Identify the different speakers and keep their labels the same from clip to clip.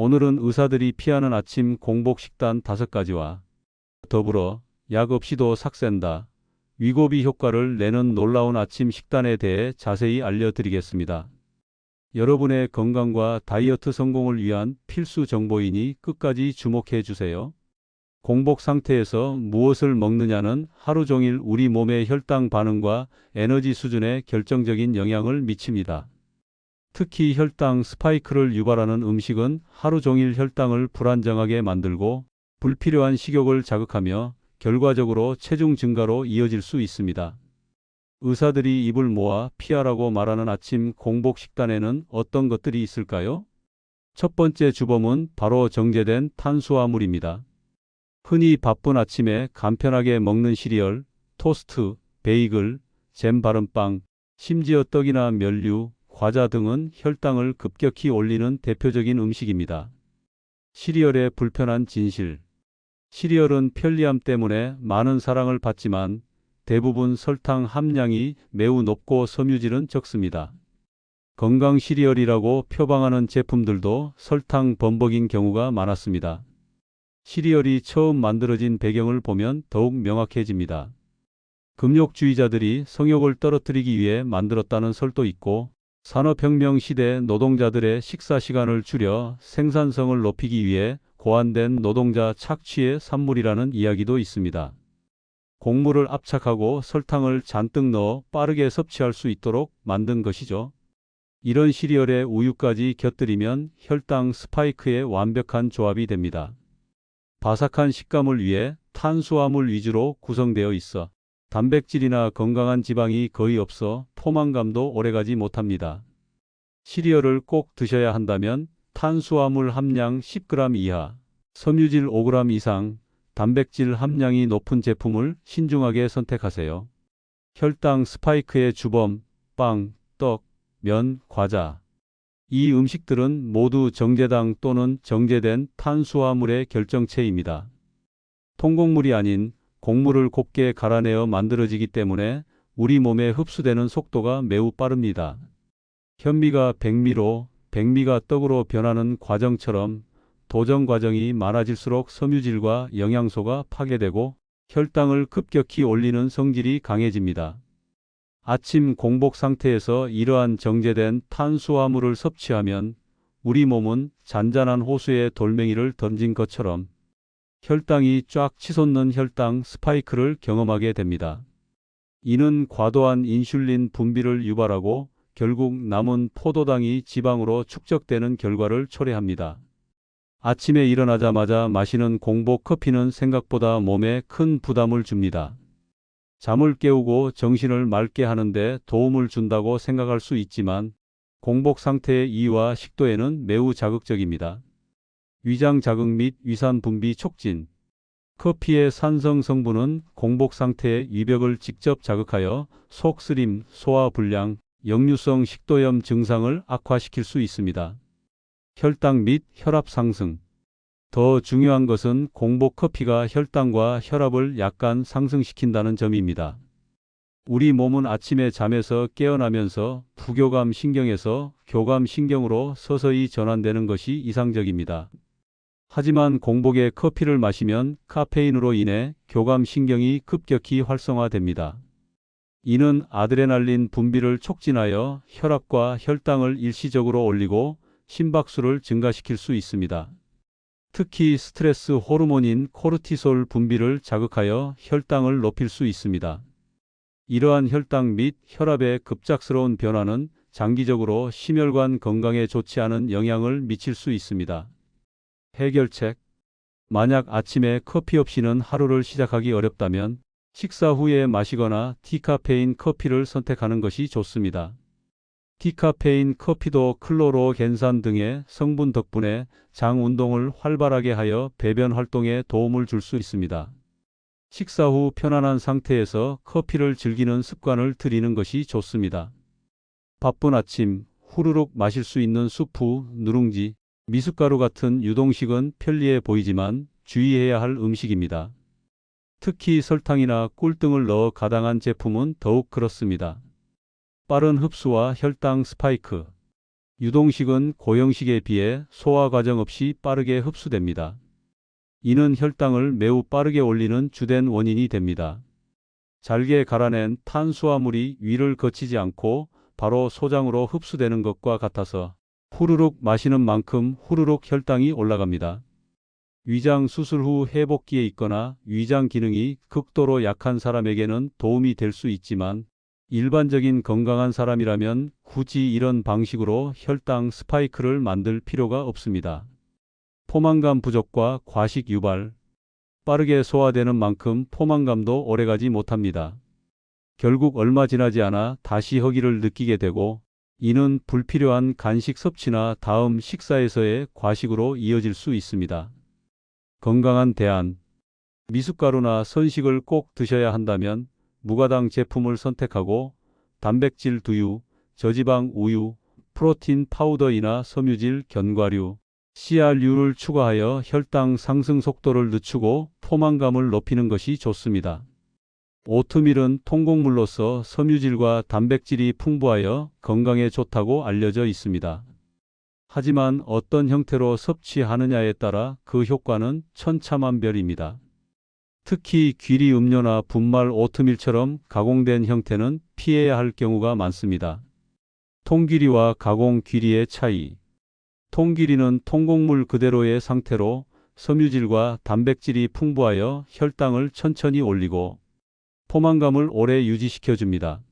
Speaker 1: 오늘은 의사들이 피하는 아침 공복 식단 5가지와 더불어 약 없이도 삭센다. 위고비 효과를 내는 놀라운 아침 식단에 대해 자세히 알려드리겠습니다. 여러분의 건강과 다이어트 성공을 위한 필수 정보이니 끝까지 주목해 주세요. 공복 상태에서 무엇을 먹느냐는 하루 종일 우리 몸의 혈당 반응과 에너지 수준에 결정적인 영향을 미칩니다. 특히 혈당 스파이크를 유발하는 음식은 하루 종일 혈당을 불안정하게 만들고 불필요한 식욕을 자극하며 결과적으로 체중 증가로 이어질 수 있습니다. 의사들이 입을 모아 피하라고 말하는 아침 공복 식단에는 어떤 것들이 있을까요? 첫 번째 주범은 바로 정제된 탄수화물입니다. 흔히 바쁜 아침에 간편하게 먹는 시리얼, 토스트, 베이글, 잼 바른 빵, 심지어 떡이나 면류, 과자 등은 혈당을 급격히 올리는 대표적인 음식입니다. 시리얼의 불편한 진실. 시리얼은 편리함 때문에 많은 사랑을 받지만 대부분 설탕 함량이 매우 높고 섬유질은 적습니다. 건강 시리얼이라고 표방하는 제품들도 설탕 범벅인 경우가 많았습니다. 시리얼이 처음 만들어진 배경을 보면 더욱 명확해집니다. 금욕주의자들이 성욕을 떨어뜨리기 위해 만들었다는 설도 있고 산업혁명 시대 노동자들의 식사 시간을 줄여 생산성을 높이기 위해 고안된 노동자 착취의 산물이라는 이야기도 있습니다. 곡물을 압착하고 설탕을 잔뜩 넣어 빠르게 섭취할 수 있도록 만든 것이죠. 이런 시리얼에 우유까지 곁들이면 혈당 스파이크의 완벽한 조합이 됩니다. 바삭한 식감을 위해 탄수화물 위주로 구성되어 있어 단백질이나 건강한 지방이 거의 없어 포만감도 오래가지 못합니다. 시리얼을 꼭 드셔야 한다면 탄수화물 함량 10g 이하, 섬유질 5g 이상, 단백질 함량이 높은 제품을 신중하게 선택하세요. 혈당 스파이크의 주범, 빵, 떡, 면, 과자. 이 음식들은 모두 정제당 또는 정제된 탄수화물의 결정체입니다. 통곡물이 아닌 곡물을 곱게 갈아내어 만들어지기 때문에 우리 몸에 흡수되는 속도가 매우 빠릅니다. 현미가 백미로, 백미가 떡으로 변하는 과정처럼 도정 과정이 많아질수록 섬유질과 영양소가 파괴되고 혈당을 급격히 올리는 성질이 강해집니다. 아침 공복 상태에서 이러한 정제된 탄수화물을 섭취하면 우리 몸은 잔잔한 호수에 돌멩이를 던진 것처럼 혈당이 쫙 치솟는 혈당 스파이크를 경험하게 됩니다. 이는 과도한 인슐린 분비를 유발하고 결국 남은 포도당이 지방으로 축적되는 결과를 초래합니다. 아침에 일어나자마자 마시는 공복 커피는 생각보다 몸에 큰 부담을 줍니다. 잠을 깨우고 정신을 맑게 하는데 도움을 준다고 생각할 수 있지만 공복 상태의 이와 식도에는 매우 자극적입니다. 위장 자극 및 위산 분비 촉진. 커피의 산성 성분은 공복 상태의 위벽을 직접 자극하여 속 쓰림, 소화 불량, 역류성 식도염 증상을 악화시킬 수 있습니다. 혈당 및 혈압 상승. 더 중요한 것은 공복 커피가 혈당과 혈압을 약간 상승시킨다는 점입니다. 우리 몸은 아침에 잠에서 깨어나면서 부교감 신경에서 교감 신경으로 서서히 전환되는 것이 이상적입니다. 하지만 공복에 커피를 마시면 카페인으로 인해 교감 신경이 급격히 활성화됩니다. 이는 아드레날린 분비를 촉진하여 혈압과 혈당을 일시적으로 올리고 심박수를 증가시킬 수 있습니다. 특히 스트레스 호르몬인 코르티솔 분비를 자극하여 혈당을 높일 수 있습니다. 이러한 혈당 및 혈압의 급작스러운 변화는 장기적으로 심혈관 건강에 좋지 않은 영향을 미칠 수 있습니다. 해결책 만약 아침에 커피 없이는 하루를 시작하기 어렵다면 식사 후에 마시거나 디카페인 커피를 선택하는 것이 좋습니다. 디카페인 커피도 클로로겐산 등의 성분 덕분에 장 운동을 활발하게 하여 배변 활동에 도움을 줄 수 있습니다. 식사 후 편안한 상태에서 커피를 즐기는 습관을 들이는 것이 좋습니다. 바쁜 아침 후루룩 마실 수 있는 수프, 누룽지, 미숫가루 같은 유동식은 편리해 보이지만 주의해야 할 음식입니다. 특히 설탕이나 꿀 등을 넣어 가당한 제품은 더욱 그렇습니다. 빠른 흡수와 혈당 스파이크. 유동식은 고형식에 비해 소화 과정 없이 빠르게 흡수됩니다. 이는 혈당을 매우 빠르게 올리는 주된 원인이 됩니다. 잘게 갈아낸 탄수화물이 위를 거치지 않고 바로 소장으로 흡수되는 것과 같아서 후루룩 마시는 만큼 후루룩 혈당이 올라갑니다. 위장 수술 후 회복기에 있거나 위장 기능이 극도로 약한 사람에게는 도움이 될 수 있지만 일반적인 건강한 사람이라면 굳이 이런 방식으로 혈당 스파이크를 만들 필요가 없습니다. 포만감 부족과 과식 유발, 빠르게 소화되는 만큼 포만감도 오래가지 못합니다. 결국 얼마 지나지 않아 다시 허기를 느끼게 되고 이는 불필요한 간식 섭취나 다음 식사에서의 과식으로 이어질 수 있습니다. 건강한 대안 미숫가루나 선식을 꼭 드셔야 한다면 무가당 제품을 선택하고 단백질 두유, 저지방 우유, 프로틴 파우더이나 섬유질 견과류, CRU를 추가하여 혈당 상승 속도를 늦추고 포만감을 높이는 것이 좋습니다. 오트밀은 통곡물로서 섬유질과 단백질이 풍부하여 건강에 좋다고 알려져 있습니다. 하지만 어떤 형태로 섭취하느냐에 따라 그 효과는 천차만별입니다. 특히 귀리 음료나 분말 오트밀처럼 가공된 형태는 피해야 할 경우가 많습니다. 통귀리와 가공 귀리의 차이 통귀리는 통곡물 그대로의 상태로 섬유질과 단백질이 풍부하여 혈당을 천천히 올리고 포만감을 오래 유지시켜 줍니다.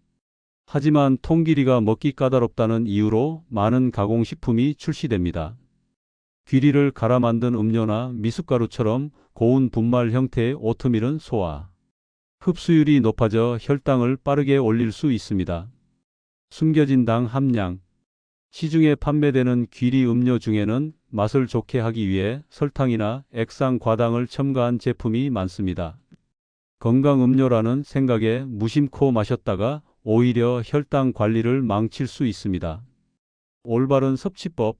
Speaker 1: 하지만 통귀리가 먹기 까다롭다는 이유로 많은 가공식품이 출시됩니다. 귀리를 갈아 만든 음료나 미숫가루처럼 고운 분말 형태의 오트밀은 소화, 흡수율이 높아져 혈당을 빠르게 올릴 수 있습니다. 숨겨진 당 함량 시중에 판매되는 귀리 음료 중에는 맛을 좋게 하기 위해 설탕이나 액상 과당을 첨가한 제품이 많습니다. 건강 음료라는 생각에 무심코 마셨다가 오히려 혈당 관리를 망칠 수 있습니다. 올바른 섭취법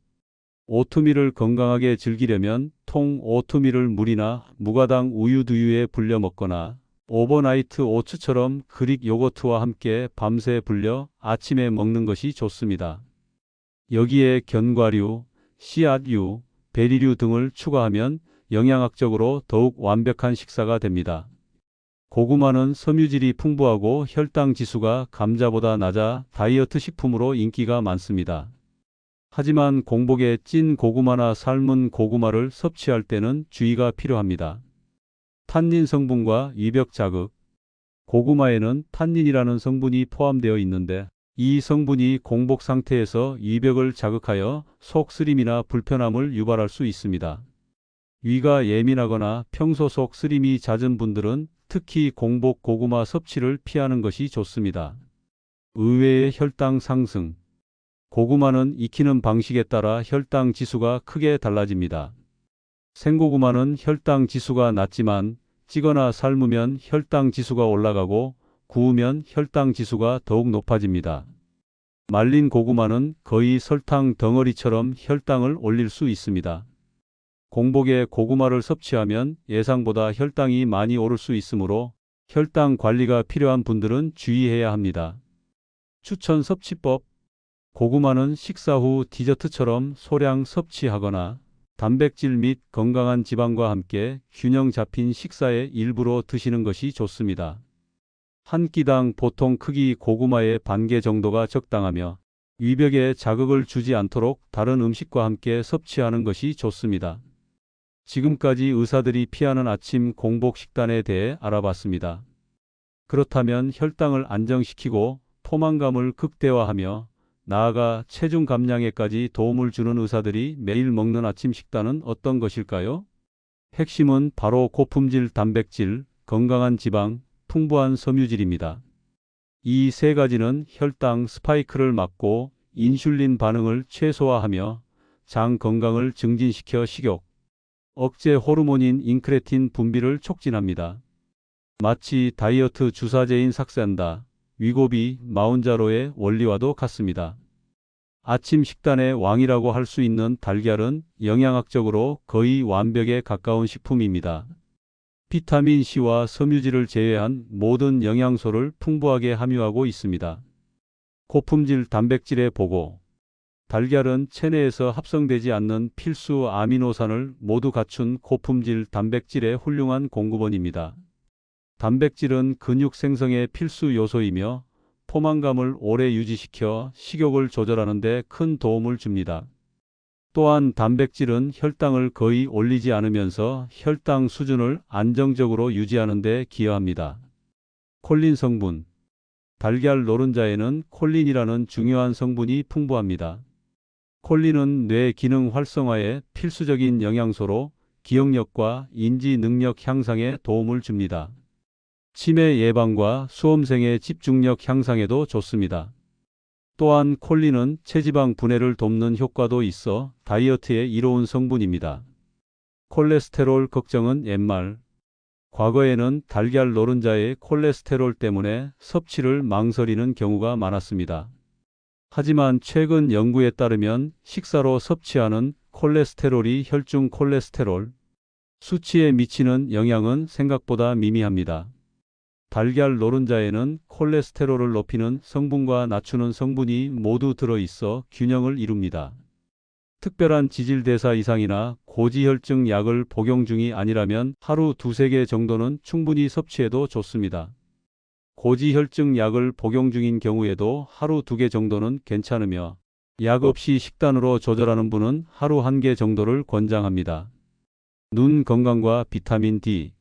Speaker 1: 오트밀을 건강하게 즐기려면 통 오트밀을 물이나 무가당 우유 두유에 불려 먹거나 오버나이트 오츠처럼 그릭 요거트와 함께 밤새 불려 아침에 먹는 것이 좋습니다. 여기에 견과류, 씨앗류, 베리류 등을 추가하면 영양학적으로 더욱 완벽한 식사가 됩니다. 고구마는 섬유질이 풍부하고 혈당 지수가 감자보다 낮아 다이어트 식품으로 인기가 많습니다. 하지만 공복에 찐 고구마나 삶은 고구마를 섭취할 때는 주의가 필요합니다. 탄닌 성분과 위벽 자극 고구마에는 탄닌이라는 성분이 포함되어 있는데 이 성분이 공복 상태에서 위벽을 자극하여 속 쓰림이나 불편함을 유발할 수 있습니다. 위가 예민하거나 평소 속 쓰림이 잦은 분들은 특히 공복 고구마 섭취를 피하는 것이 좋습니다. 의외의 혈당 상승 고구마는 익히는 방식에 따라 혈당 지수가 크게 달라집니다. 생고구마는 혈당 지수가 낮지만 찌거나 삶으면 혈당 지수가 올라가고 구우면 혈당 지수가 더욱 높아집니다. 말린 고구마는 거의 설탕 덩어리처럼 혈당을 올릴 수 있습니다. 공복에 고구마를 섭취하면 예상보다 혈당이 많이 오를 수 있으므로 혈당 관리가 필요한 분들은 주의해야 합니다. 추천 섭취법 고구마는 식사 후 디저트처럼 소량 섭취하거나 단백질 및 건강한 지방과 함께 균형 잡힌 식사의 일부로 드시는 것이 좋습니다. 한 끼당 보통 크기 고구마의 반 개 정도가 적당하며 위벽에 자극을 주지 않도록 다른 음식과 함께 섭취하는 것이 좋습니다. 지금까지 의사들이 피하는 아침 공복 식단에 대해 알아봤습니다. 그렇다면 혈당을 안정시키고 포만감을 극대화하며 나아가 체중 감량에까지 도움을 주는 의사들이 매일 먹는 아침 식단은 어떤 것일까요? 핵심은 바로 고품질 단백질, 건강한 지방, 풍부한 섬유질입니다. 이 세 가지는 혈당 스파이크를 막고 인슐린 반응을 최소화하며 장 건강을 증진시켜 식욕, 억제 호르몬인 인크레틴 분비를 촉진합니다. 마치 다이어트 주사제인 삭센다, 위고비, 마운자로의 원리와도 같습니다. 아침 식단의 왕이라고 할 수 있는 달걀은 영양학적으로 거의 완벽에 가까운 식품입니다. 비타민 C와 섬유질을 제외한 모든 영양소를 풍부하게 함유하고 있습니다. 고품질 단백질의 보고 달걀은 체내에서 합성되지 않는 필수 아미노산을 모두 갖춘 고품질 단백질의 훌륭한 공급원입니다. 단백질은 근육 생성의 필수 요소이며 포만감을 오래 유지시켜 식욕을 조절하는 데 큰 도움을 줍니다. 또한 단백질은 혈당을 거의 올리지 않으면서 혈당 수준을 안정적으로 유지하는 데 기여합니다. 콜린 성분 달걀 노른자에는 콜린이라는 중요한 성분이 풍부합니다. 콜린은 뇌 기능 활성화에 필수적인 영양소로 기억력과 인지 능력 향상에 도움을 줍니다. 치매 예방과 수험생의 집중력 향상에도 좋습니다. 또한 콜린은 체지방 분해를 돕는 효과도 있어 다이어트에 이로운 성분입니다. 콜레스테롤 걱정은 옛말. 과거에는 달걀 노른자의 콜레스테롤 때문에 섭취를 망설이는 경우가 많았습니다. 하지만 최근 연구에 따르면 식사로 섭취하는 콜레스테롤이 혈중 콜레스테롤 수치에 미치는 영향은 생각보다 미미합니다. 달걀 노른자에는 콜레스테롤을 높이는 성분과 낮추는 성분이 모두 들어 있어 균형을 이룹니다. 특별한 지질대사 이상이나 고지혈증 약을 복용 중이 아니라면 하루 두세 개 정도는 충분히 섭취해도 좋습니다. 고지혈증 약을 복용 중인 경우에도 하루 두 개 정도는 괜찮으며 약 없이 식단으로 조절하는 분은 하루 한 개 정도를 권장합니다. 눈 건강과 비타민 D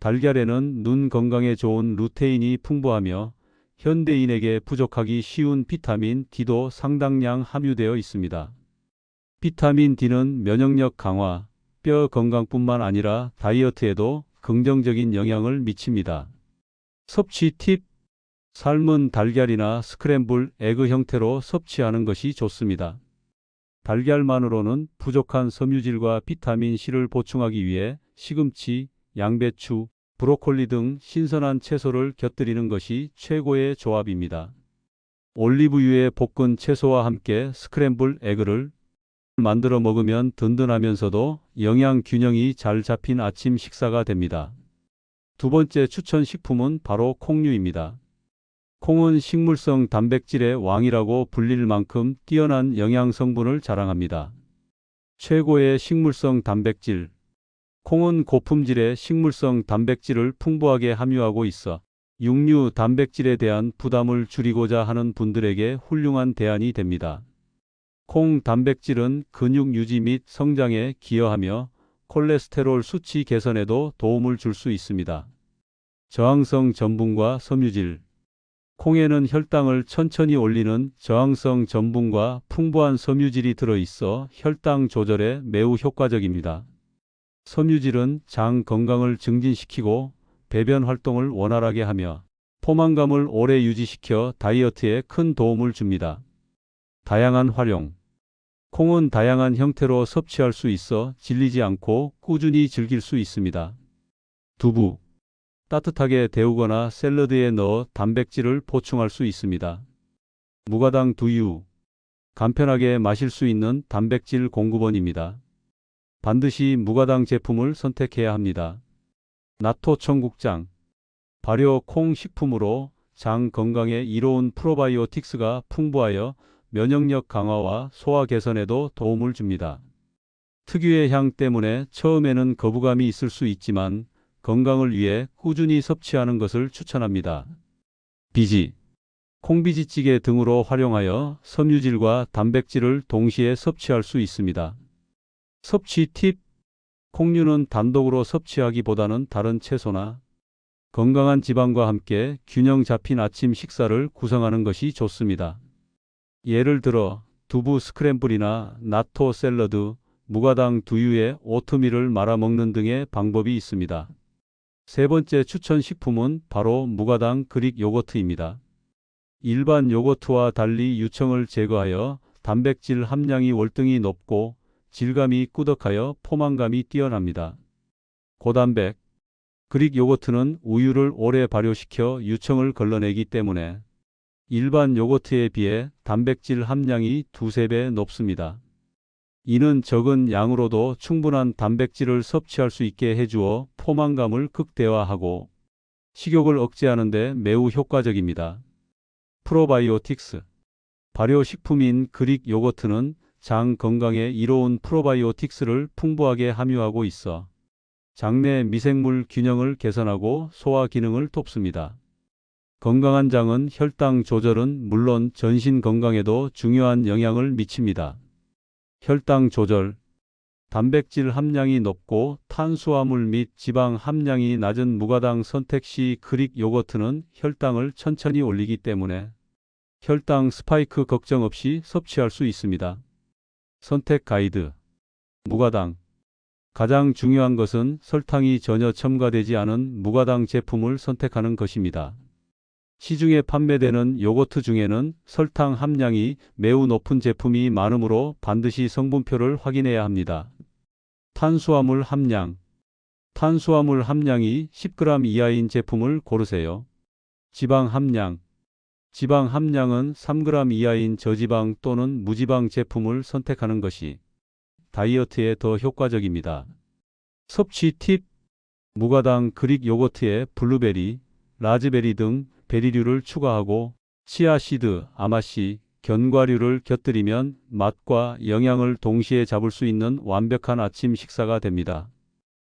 Speaker 1: 달걀에는 눈 건강에 좋은 루테인이 풍부하며 현대인에게 부족하기 쉬운 비타민 D도 상당량 함유되어 있습니다. 비타민 D는 면역력 강화, 뼈 건강뿐만 아니라 다이어트에도 긍정적인 영향을 미칩니다. 섭취 팁 삶은 달걀이나 스크램블 에그 형태로 섭취하는 것이 좋습니다. 달걀만으로는 부족한 섬유질과 비타민 C를 보충하기 위해 시금치, 양배추, 브로콜리 등 신선한 채소를 곁들이는 것이 최고의 조합입니다. 올리브유에 볶은 채소와 함께 스크램블 에그를 만들어 먹으면 든든하면서도 영양 균형이 잘 잡힌 아침 식사가 됩니다. 두 번째 추천 식품은 바로 콩류입니다. 콩은 식물성 단백질의 왕이라고 불릴 만큼 뛰어난 영양 성분을 자랑합니다. 최고의 식물성 단백질. 콩은 고품질의 식물성 단백질을 풍부하게 함유하고 있어 육류 단백질에 대한 부담을 줄이고자 하는 분들에게 훌륭한 대안이 됩니다. 콩 단백질은 근육 유지 및 성장에 기여하며 콜레스테롤 수치 개선에도 도움을 줄 수 있습니다. 저항성 전분과 섬유질 콩에는 혈당을 천천히 올리는 저항성 전분과 풍부한 섬유질이 들어있어 혈당 조절에 매우 효과적입니다. 섬유질은 장 건강을 증진시키고 배변 활동을 원활하게 하며 포만감을 오래 유지시켜 다이어트에 큰 도움을 줍니다. 다양한 활용 콩은 다양한 형태로 섭취할 수 있어 질리지 않고 꾸준히 즐길 수 있습니다. 두부 따뜻하게 데우거나 샐러드에 넣어 단백질을 보충할 수 있습니다. 무가당 두유 간편하게 마실 수 있는 단백질 공급원입니다. 반드시 무가당 제품을 선택해야 합니다. 나토 청국장 발효 콩 식품으로 장 건강에 이로운 프로바이오틱스가 풍부하여 면역력 강화와 소화 개선에도 도움을 줍니다. 특유의 향 때문에 처음에는 거부감이 있을 수 있지만 건강을 위해 꾸준히 섭취하는 것을 추천합니다. 비지 콩비지찌개 등으로 활용하여 섬유질과 단백질을 동시에 섭취할 수 있습니다. 섭취 팁 콩류는 단독으로 섭취하기보다는 다른 채소나 건강한 지방과 함께 균형 잡힌 아침 식사를 구성하는 것이 좋습니다. 예를 들어 두부 스크램블이나 나토 샐러드, 무가당 두유에 오트밀을 말아 먹는 등의 방법이 있습니다. 세 번째 추천 식품은 바로 무가당 그릭 요거트입니다. 일반 요거트와 달리 유청을 제거하여 단백질 함량이 월등히 높고 질감이 꾸덕하여 포만감이 뛰어납니다. 고단백 그릭 요거트는 우유를 오래 발효시켜 유청을 걸러내기 때문에 일반 요거트에 비해 단백질 함량이 두세 배 높습니다. 이는 적은 양으로도 충분한 단백질을 섭취할 수 있게 해주어 포만감을 극대화하고 식욕을 억제하는 데 매우 효과적입니다. 프로바이오틱스 발효식품인 그릭 요거트는 장 건강에 이로운 프로바이오틱스를 풍부하게 함유하고 있어 장내 미생물 균형을 개선하고 소화 기능을 돕습니다. 건강한 장은 혈당 조절은 물론 전신 건강에도 중요한 영향을 미칩니다. 혈당 조절 단백질 함량이 높고 탄수화물 및 지방 함량이 낮은 무가당 선택 시 그릭 요거트는 혈당을 천천히 올리기 때문에 혈당 스파이크 걱정 없이 섭취할 수 있습니다. 선택 가이드 무가당 가장 중요한 것은 설탕이 전혀 첨가되지 않은 무가당 제품을 선택하는 것입니다. 시중에 판매되는 요거트 중에는 설탕 함량이 매우 높은 제품이 많으므로 반드시 성분표를 확인해야 합니다. 탄수화물 함량 탄수화물 함량이 10g 이하인 제품을 고르세요. 지방 함량 지방 함량은 3g 이하인 저지방 또는 무지방 제품을 선택하는 것이 다이어트에 더 효과적입니다. 섭취 팁 무가당 그릭 요거트에 블루베리, 라즈베리 등 베리류를 추가하고 치아시드, 아마씨, 견과류를 곁들이면 맛과 영양을 동시에 잡을 수 있는 완벽한 아침 식사가 됩니다.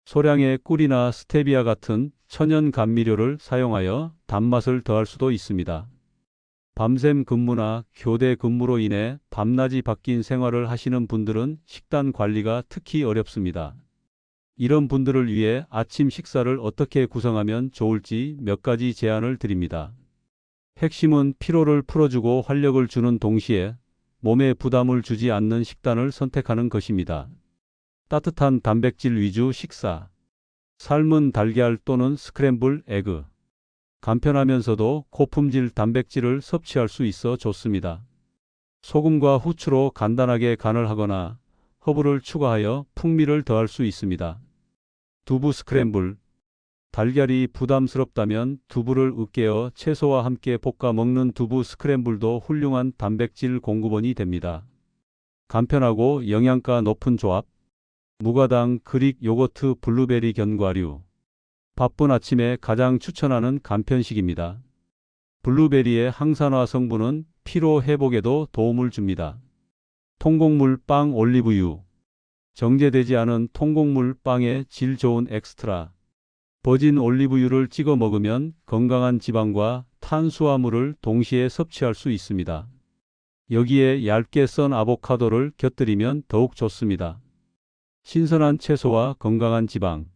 Speaker 1: 소량의 꿀이나 스테비아 같은 천연 감미료를 사용하여 단맛을 더할 수도 있습니다. 밤샘 근무나 교대 근무로 인해 밤낮이 바뀐 생활을 하시는 분들은 식단 관리가 특히 어렵습니다. 이런 분들을 위해 아침 식사를 어떻게 구성하면 좋을지 몇 가지 제안을 드립니다. 핵심은 피로를 풀어주고 활력을 주는 동시에 몸에 부담을 주지 않는 식단을 선택하는 것입니다. 따뜻한 단백질 위주 식사. 삶은 달걀 또는 스크램블 에그. 간편하면서도 고품질 단백질을 섭취할 수 있어 좋습니다. 소금과 후추로 간단하게 간을 하거나 허브를 추가하여 풍미를 더할 수 있습니다. 두부 스크램블. 달걀이 부담스럽다면 두부를 으깨어 채소와 함께 볶아 먹는 두부 스크램블도 훌륭한 단백질 공급원이 됩니다. 간편하고 영양가 높은 조합. 무가당 그릭 요거트 블루베리 견과류. 바쁜 아침에 가장 추천하는 간편식입니다. 블루베리의 항산화 성분은 피로 회복에도 도움을 줍니다. 통곡물 빵 올리브유. 정제되지 않은 통곡물 빵에 질 좋은 엑스트라. 버진 올리브유를 찍어 먹으면 건강한 지방과 탄수화물을 동시에 섭취할 수 있습니다. 여기에 얇게 썬 아보카도를 곁들이면 더욱 좋습니다. 신선한 채소와 건강한 지방.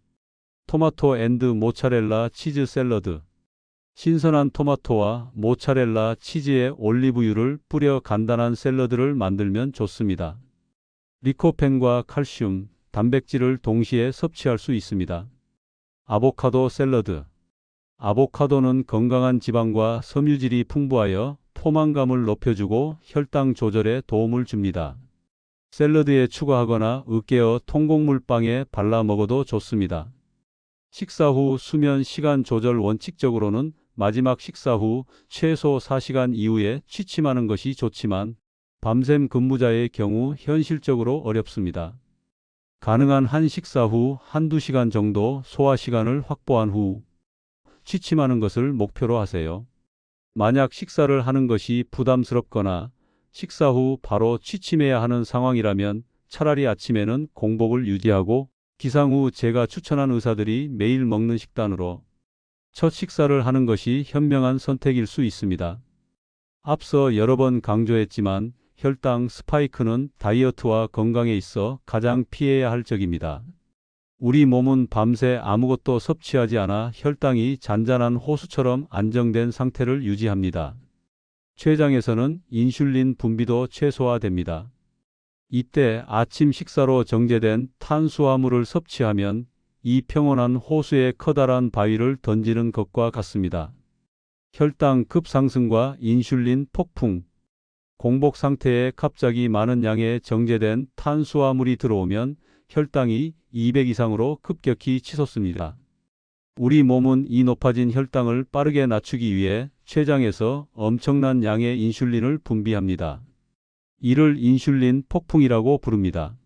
Speaker 1: 토마토 앤드 모차렐라 치즈 샐러드. 신선한 토마토와 모차렐라 치즈에 올리브유를 뿌려 간단한 샐러드를 만들면 좋습니다. 리코펜과 칼슘, 단백질을 동시에 섭취할 수 있습니다. 아보카도 샐러드. 아보카도는 건강한 지방과 섬유질이 풍부하여 포만감을 높여주고 혈당 조절에 도움을 줍니다. 샐러드에 추가하거나 으깨어 통곡물빵에 발라 먹어도 좋습니다. 식사 후 수면 시간 조절 원칙적으로는 마지막 식사 후 최소 4시간 이후에 취침하는 것이 좋지만 밤샘 근무자의 경우 현실적으로 어렵습니다. 가능한 한 식사 후 한두 시간 정도 소화 시간을 확보한 후 취침하는 것을 목표로 하세요. 만약 식사를 하는 것이 부담스럽거나 식사 후 바로 취침해야 하는 상황이라면 차라리 아침에는 공복을 유지하고 기상 후 제가 추천한 의사들이 매일 먹는 식단으로 첫 식사를 하는 것이 현명한 선택일 수 있습니다. 앞서 여러 번 강조했지만 혈당 스파이크는 다이어트와 건강에 있어 가장 피해야 할 적입니다. 우리 몸은 밤새 아무것도 섭취하지 않아 혈당이 잔잔한 호수처럼 안정된 상태를 유지합니다. 췌장에서는 인슐린 분비도 최소화됩니다. 이때 아침 식사로 정제된 탄수화물을 섭취하면 이 평온한 호수에 커다란 바위를 던지는 것과 같습니다. 혈당 급상승과 인슐린 폭풍, 공복 상태에 갑자기 많은 양의 정제된 탄수화물이 들어오면 혈당이 200 이상으로 급격히 치솟습니다. 우리 몸은 이 높아진 혈당을 빠르게 낮추기 위해 췌장에서 엄청난 양의 인슐린을 분비합니다. 이를 인슐린 폭풍이라고 부릅니다.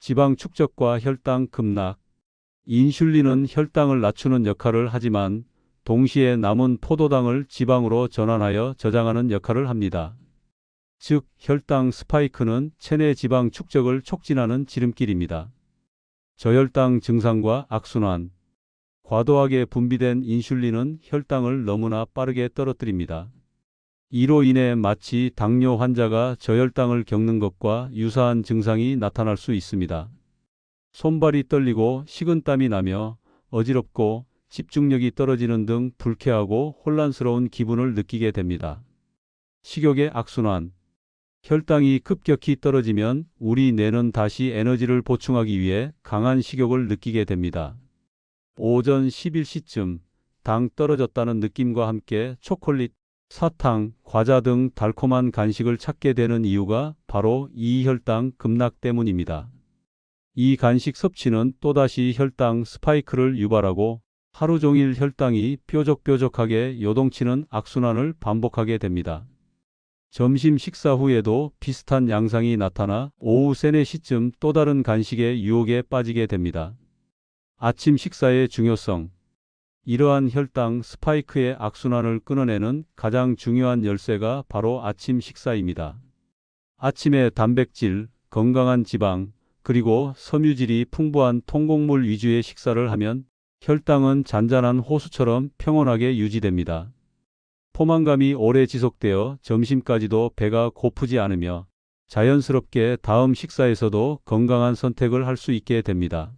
Speaker 1: 지방 축적과 혈당 급락. 인슐린은 혈당을 낮추는 역할을 하지만 동시에 남은 포도당을 지방으로 전환하여 저장하는 역할을 합니다. 즉 혈당 스파이크는 체내 지방 축적을 촉진하는 지름길입니다. 저혈당 증상과 악순환 과도하게 분비된 인슐린은 혈당을 너무나 빠르게 떨어뜨립니다. 이로 인해 마치 당뇨 환자가 저혈당을 겪는 것과 유사한 증상이 나타날 수 있습니다. 손발이 떨리고 식은땀이 나며 어지럽고 집중력이 떨어지는 등 불쾌하고 혼란스러운 기분을 느끼게 됩니다. 식욕의 악순환 혈당이 급격히 떨어지면 우리 뇌는 다시 에너지를 보충하기 위해 강한 식욕을 느끼게 됩니다. 오전 11시쯤 당 떨어졌다는 느낌과 함께 초콜릿, 사탕, 과자 등 달콤한 간식을 찾게 되는 이유가 바로 이 혈당 급락 때문입니다. 이 간식 섭취는 또다시 혈당 스파이크를 유발하고 하루 종일 혈당이 뾰족뾰족하게 요동치는 악순환을 반복하게 됩니다. 점심 식사 후에도 비슷한 양상이 나타나 오후 3, 4시쯤 또 다른 간식의 유혹에 빠지게 됩니다. 아침 식사의 중요성 이러한 혈당 스파이크의 악순환을 끊어내는 가장 중요한 열쇠가 바로 아침 식사입니다. 아침에 단백질, 건강한 지방, 그리고 섬유질이 풍부한 통곡물 위주의 식사를 하면 혈당은 잔잔한 호수처럼 평온하게 유지됩니다. 포만감이 오래 지속되어 점심까지도 배가 고프지 않으며 자연스럽게 다음 식사에서도 건강한 선택을 할 수 있게 됩니다.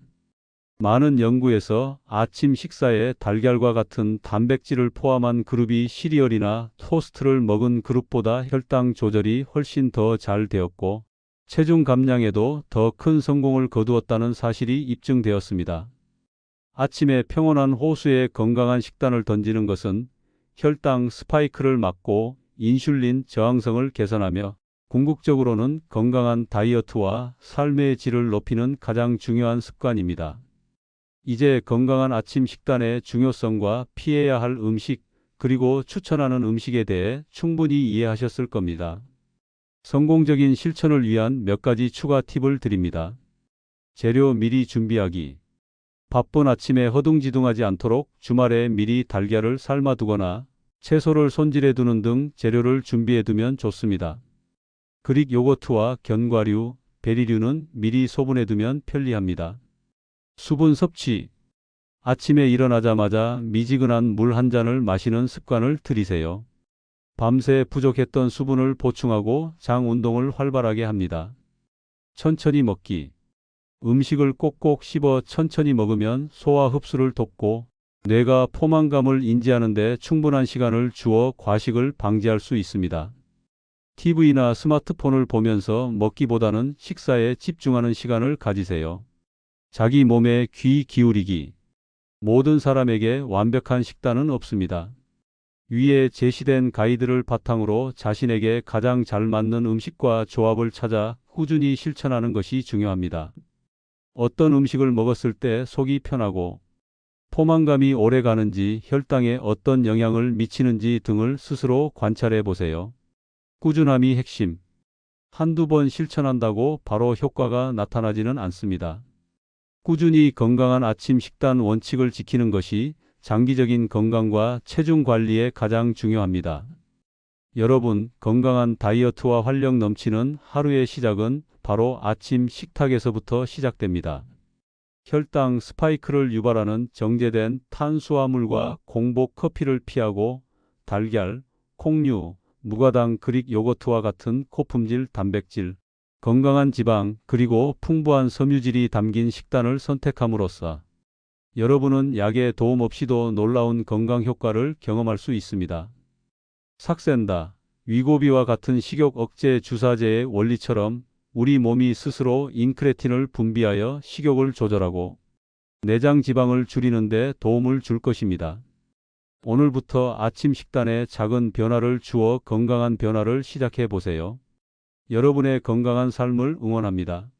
Speaker 1: 많은 연구에서 아침 식사에 달걀과 같은 단백질을 포함한 그룹이 시리얼이나 토스트를 먹은 그룹보다 혈당 조절이 훨씬 더 잘 되었고 체중 감량에도 더 큰 성공을 거두었다는 사실이 입증되었습니다. 아침에 평온한 호수에 건강한 식단을 던지는 것은 혈당 스파이크를 막고 인슐린 저항성을 개선하며 궁극적으로는 건강한 다이어트와 삶의 질을 높이는 가장 중요한 습관입니다. 이제 건강한 아침 식단의 중요성과 피해야 할 음식, 그리고 추천하는 음식에 대해 충분히 이해하셨을 겁니다. 성공적인 실천을 위한 몇 가지 추가 팁을 드립니다. 재료 미리 준비하기. 바쁜 아침에 허둥지둥하지 않도록 주말에 미리 달걀을 삶아두거나 채소를 손질해 두는 등 재료를 준비해 두면 좋습니다. 그릭 요거트와 견과류, 베리류는 미리 소분해 두면 편리합니다. 수분 섭취. 아침에 일어나자마자 미지근한 물 한 잔을 마시는 습관을 들이세요. 밤새 부족했던 수분을 보충하고 장 운동을 활발하게 합니다. 천천히 먹기. 음식을 꼭꼭 씹어 천천히 먹으면 소화 흡수를 돕고 뇌가 포만감을 인지하는 데 충분한 시간을 주어 과식을 방지할 수 있습니다. TV나 스마트폰을 보면서 먹기보다는 식사에 집중하는 시간을 가지세요. 자기 몸에 귀 기울이기. 모든 사람에게 완벽한 식단은 없습니다. 위에 제시된 가이드를 바탕으로 자신에게 가장 잘 맞는 음식과 조합을 찾아 꾸준히 실천하는 것이 중요합니다. 어떤 음식을 먹었을 때 속이 편하고 포만감이 오래 가는지 혈당에 어떤 영향을 미치는지 등을 스스로 관찰해 보세요. 꾸준함이 핵심. 한두 번 실천한다고 바로 효과가 나타나지는 않습니다. 꾸준히 건강한 아침 식단 원칙을 지키는 것이 장기적인 건강과 체중 관리에 가장 중요합니다. 여러분, 건강한 다이어트와 활력 넘치는 하루의 시작은 바로 아침 식탁에서부터 시작됩니다. 혈당 스파이크를 유발하는 정제된 탄수화물과 공복 커피를 피하고 달걀, 콩류, 무가당 그릭 요거트와 같은 고품질 단백질, 건강한 지방, 그리고 풍부한 섬유질이 담긴 식단을 선택함으로써 여러분은 약의 도움 없이도 놀라운 건강 효과를 경험할 수 있습니다. 삭센다. 위고비와 같은 식욕 억제 주사제의 원리처럼 우리 몸이 스스로 인크레틴을 분비하여 식욕을 조절하고 내장 지방을 줄이는 데 도움을 줄 것입니다. 오늘부터 아침 식단에 작은 변화를 주어 건강한 변화를 시작해 보세요. 여러분의 건강한 삶을 응원합니다.